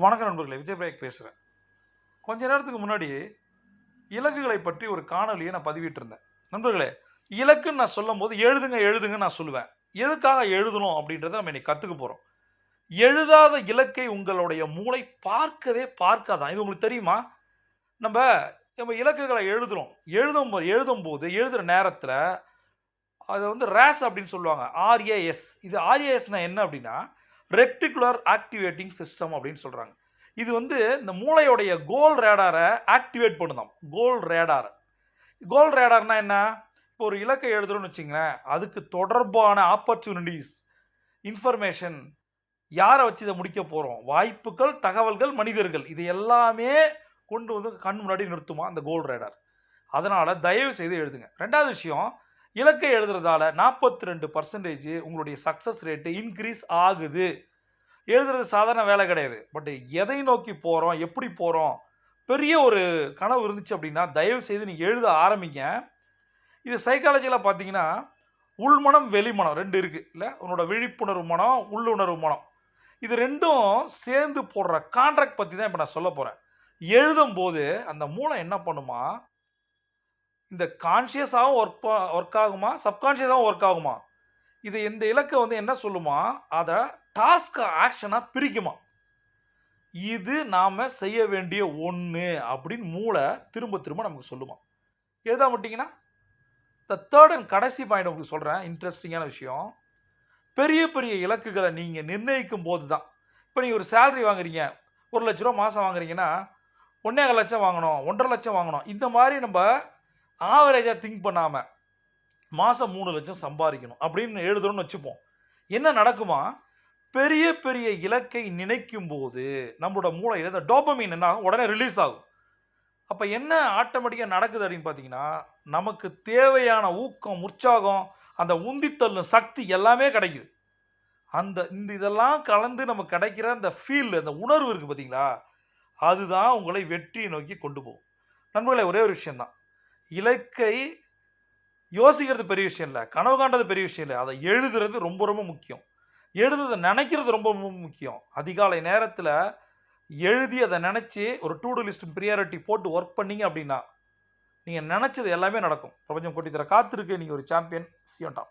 வணக்கம் நண்பர்களே விஜய் பிரேக் பேசுகிறேன் கொஞ்ச நேரத்துக்கு முன்னாடி இலக்குகளை பற்றி ஒரு காணொலியை நான் பதிவிட்டிருந்தேன். நண்பர்களே இலக்குன்னு நான் சொல்லும் போது எழுதுங்க எழுதுங்க நான் சொல்லுவேன். எதுக்காக எழுதணும் அப்படின்றத நம்ம இன்னைக்கு கற்றுக்க போகிறோம் எழுதாத இலக்கை உங்களுடைய மூளை பார்க்கவே பார்க்காதான். இது உங்களுக்கு தெரியுமா? நம்ம நம்ம இலக்குகளை எழுதுகிறோம் எழுதும் போ- எழுதும்போது எழுதுகிற நேரத்தில் அதை வந்து ரேஸ் அப்படின்னு சொல்லுவாங்க. ஆர்ஏஎஸ் இது ஆர்ஏஎஸ்னால் என்ன அப்படின்னா ரெக்டிகுலர் ஆக்டிவேட்டிங் சிஸ்டம் அப்படின்னு சொல்கிறாங்க இது வந்து இந்த மூளையோடைய கோல் ரேடாரை ஆக்டிவேட் பண்ணுதாம். கோல் ரேடார். கோல் ரேடார்னா என்ன? இப்போ ஒரு இலக்கை எழுதுறோம்னு வச்சிங்களேன் அதுக்கு தொடர்பான ஆப்பர்ச்சுனிட்டிஸ் இன்ஃபர்மேஷன் யாரை வச்சு இதை முடிக்க போகிறோம் வாய்ப்புகள் தகவல்கள் மனிதர்கள். இது எல்லாமே கொண்டு வந்து கண் முன்னாடி நிறுத்துமா? அந்த கோல் ரேடார். அதனால் தயவு செய்து எழுதுங்க. ரெண்டாவது விஷயம் இலக்கை எழுதுறதால நாற்பத்தி ரெண்டு பர்சன்டேஜ் உங்களுடைய சக்ஸஸ் ரேட்டு இன்க்ரீஸ் ஆகுது. எழுதுறது சாதாரண வேலை கிடையாது. பட் எதை நோக்கி போகிறோம் எப்படி போகிறோம் பெரிய ஒரு கனவு இருந்துச்சு அப்படின்னா தயவு செய்து நீங்கள் எழுத ஆரம்பிங்க. இது சைக்காலஜியில் பார்த்தீங்கன்னா உள்மனம் வெளிமனம் ரெண்டு இருக்குது இல்லை? உன்னோட விழிப்புணர்வு மனம் உள்ளுணர்வு மனம். இது ரெண்டும் சேர்ந்து போடுற கான்ட்ராக்ட் பற்றி தான் இப்போ நான் சொல்ல போகிறேன் எழுதும்போது அந்த மூளை என்ன பண்ணுமா இந்த கான்ஷியஸாகவும் ஒர்க் ஒர்க் ஆகுமா? சப்கான்ஷியஸாகவும் ஒர்க் ஆகுமா? இது இந்த இலக்கை வந்து என்ன சொல்லுமா? அதை டாஸ்க் ஆக்ஷனாக பிரிக்குமா? இது நாம் செய்ய வேண்டிய ஒன்று அப்படின்னு மூளை திரும்ப திரும்ப நமக்கு சொல்லுமா? எழுத மாட்டிங்கன்னா? த தேர்ட் அண்ட் கடைசி பாயிண்ட் உங்களுக்கு சொல்கிறேன் இன்ட்ரெஸ்டிங்கான விஷயம். பெரிய பெரிய இலக்குகளை நீங்கள் நிர்ணயிக்கும் போது தான் இப்போ நீங்கள் ஒரு சேலரி வாங்குறீங்க. ஒரு லட்ச ரூபா மாதம் வாங்குறீங்கன்னா ஒன்றே லட்சம் வாங்கணும் ஒன்றரை லட்சம் வாங்கணும். இந்த மாதிரி நம்ம ஆவரேஜாக திங்க் பண்ணாமல் மாதம் மூணு லட்சம் சம்பாதிக்கணும். அப்படின்னு எழுதுறோம்னு வச்சுப்போம். என்ன நடக்குமா? பெரிய பெரிய இலக்கை நினைக்கும் போது நம்மளோட மூளையில் இந்த டோபமீன் என்ன ஆகும்? உடனே ரிலீஸ் ஆகும். அப்போ என்ன ஆட்டோமேட்டிக்காக நடக்குது அப்படின்னு பார்த்தீங்கன்னா நமக்கு தேவையான ஊக்கம் உற்சாகம் அந்த உந்தித்தள்ளும் சக்தி எல்லாமே கிடைக்குது. அந்த இந்த இதெல்லாம் கலந்து நமக்கு கிடைக்கிற அந்த ஃபீல் அந்த உணர்வு இருக்குது பார்த்தீங்களா? அதுதான் உங்களை வெற்றியை நோக்கி கொண்டு போகும். நண்பர்களே ஒரே ஒரு விஷயம்தான். இலக்கை யோசிக்கிறது பெரிய விஷயம் இல்லை. கனவு காண்றது பெரிய விஷயம் இல்லை. அதை எழுதுறது ரொம்ப ரொம்ப முக்கியம். எழுதுறதை நினைக்கிறது ரொம்ப ரொம்ப முக்கியம். அதிகாலை நேரத்தில் எழுதி அதை நினச்சி ஒரு டூ டூ லிஸ்ட் ப்ரியாரிட்டி போட்டு ஒர்க் பண்ணீங்க அப்படின்னா நீங்கள் நினச்சது எல்லாமே நடக்கும். பிரபஞ்சம் கொட்டி தர காத்திருக்கு. நீங்கள் ஒரு சாம்பியன் சியோண்டாம்